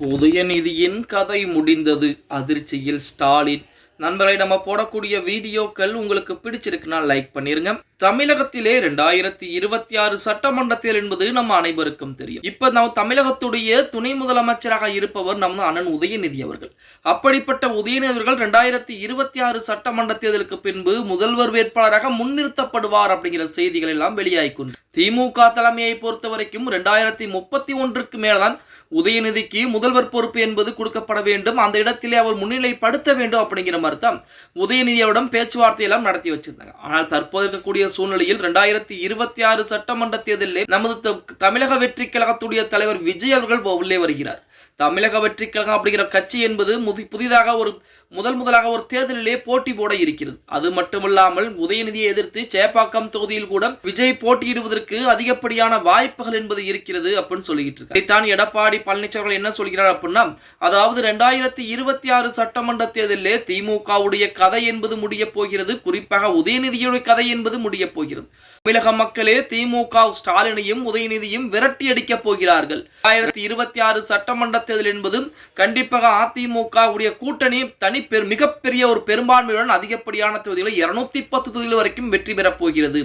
உதயநிதியின் கதை முடிந்தது. அதிர்ச்சியில் ஸ்டாலின். நண்பர்களை நம்ம போடக்கூடிய வீடியோக்கள் உங்களுக்கு பிடிச்சிருக்குன்னா லைக் பண்ணிருங்க. தமிழகத்திலே ரெண்டாயிரத்தி இருபத்தி ஆறு சட்டமன்றத்தில் என்பது நம்ம அனைவருக்கும் தெரியும். இப்ப நம்ம தமிழகத்துடைய துணை முதலமைச்சராக இருப்பவர் நம்ம அண்ணன் உதயநிதி அவர்கள். அப்படிப்பட்ட உதயநிதி அவர்கள் ரெண்டாயிரத்தி இருபத்தி ஆறு சட்டமன்ற தேர்தலுக்கு பின்பு முதல்வர் வேட்பாளராக முன்னிறுத்தப்படுவார் அப்படிங்கிற செய்திகள் எல்லாம் வெளியாகிக்கொண்டு திமுக தலைமையை பொறுத்த வரைக்கும் ரெண்டாயிரத்தி முப்பத்தி ஒன்றுக்கு மேல்தான் உதயநிதிக்கு முதல்வர் பொறுப்பு என்பது கொடுக்கப்பட வேண்டும். அந்த இடத்திலே அவர் முன்னிலைப்படுத்த வேண்டும் அப்படிங்கிற மாதிரி தான் உதயநிதியோடம் பேச்சுவார்த்தை எல்லாம் நடத்தி வச்சிருந்தாங்க. ஆனால் தற்போது இருக்கக்கூடிய சூழ்நிலையில் இரண்டாயிரத்தி இருபத்தி ஆறு சட்டமன்ற தேர்தலில் நமது தமிழக வெற்றி கழகத்துடைய தலைவர் விஜய் அவர்கள் உள்ளே வருகிறார். தமிழக வெற்றி கழகம் அப்படிங்கிற கட்சி என்பது முதி புதிதாக ஒரு முதல் முதலாக ஒரு தேர்தலிலே போட்டி போட இருக்கிறது. அது மட்டுமல்லாமல் உதயநிதியை எதிர்த்து சேப்பாக்கம் தொகுதியில் கூட விஜய் போட்டியிடுவதற்கு அதிகப்படியான வாய்ப்புகள் என்பது இருக்கிறது அப்படின்னு சொல்லிக்கிட்டு இருக்காரு. இதைத்தான் எடப்பாடி பழனிசாமி என்ன சொல்கிறார் அப்படின்னா அதாவது ரெண்டாயிரத்தி இருபத்தி ஆறு சட்டமன்ற தேர்தலிலே திமுகவுடைய கதை என்பது முடிய போகிறது குறிப்பாக உதயநிதியுடைய கதை என்பது முடிய போகிறது. தமிழக மக்களே திமுக ஸ்டாலினையும் உதயநிதியும் விரட்டி அடிக்கப் போகிறார்கள். ரெண்டாயிரத்தி இருபத்தி ஆறு சட்டமன்ற தேர்தல் என்பது கண்டிப்பாக அதிமுக உடைய கூட்டணி தனி பெரு மிகப்பெரிய ஒரு பெரும்பான்மையுடன் அதிகப்படியான தொகுதிகளை இருநூத்தி பத்து தொகுதிகள் வரைக்கும் வெற்றி பெறப் போகிறது.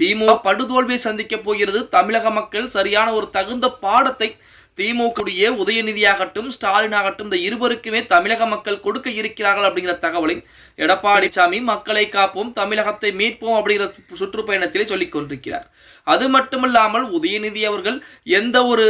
திமுக படுதோல்வியை சந்திக்க போகிறது. தமிழக மக்கள் சரியான ஒரு தகுந்த பாடத்தை திமுக உதயநிதியாகட்டும் ஸ்டாலின் ஆகட்டும் இந்த இருவருக்குமே தமிழக மக்கள் கொடுக்க இருக்கிறார்கள் அப்படிங்கிற தகவலை எடப்பாடி சாமி மக்களை காப்போம் தமிழகத்தை மீட்போம் அப்படிங்கிற சுற்றுப்பயணத்திலே சொல்லிக் கொண்டிருக்கிறார். அது மட்டுமல்லாமல் உதயநிதி அவர்கள் எந்த ஒரு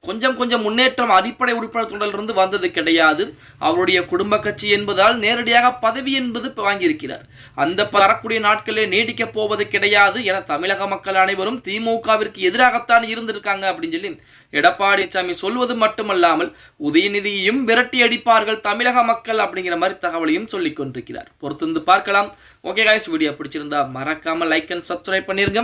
கொஞ்சம் கொஞ்சம் முன்னேற்றம் அடிப்படை உறுப்பினர் தொண்டிலிருந்து வந்தது கிடையாது. அவருடைய குடும்ப கட்சி என்பதால் நேரடியாக பதவி என்பது வாங்கியிருக்கிறார். அந்த வரக்கூடிய நாட்களே நீடிக்கப் போவது கிடையாது என தமிழக மக்கள் அனைவரும் திமுகவிற்கு எதிராகத்தான் இருந்திருக்காங்க அப்படின்னு சொல்லி எடப்பாடி சாமி சொல்வது மட்டுமல்லாமல் உதயநிதியையும் விரட்டி அடிப்பார்கள் தமிழக மக்கள் அப்படிங்கிற மாதிரி தகவலையும் சொல்லிக் கொண்டிருக்கிறார். பொறுத்திருந்து பார்க்கலாம். ஓகே காய்ஸ் வீடியோ பிடிச்சிருந்தா மறக்காம லைக் அண்ட் சப்ஸ்கிரைப் பண்ணிருங்க.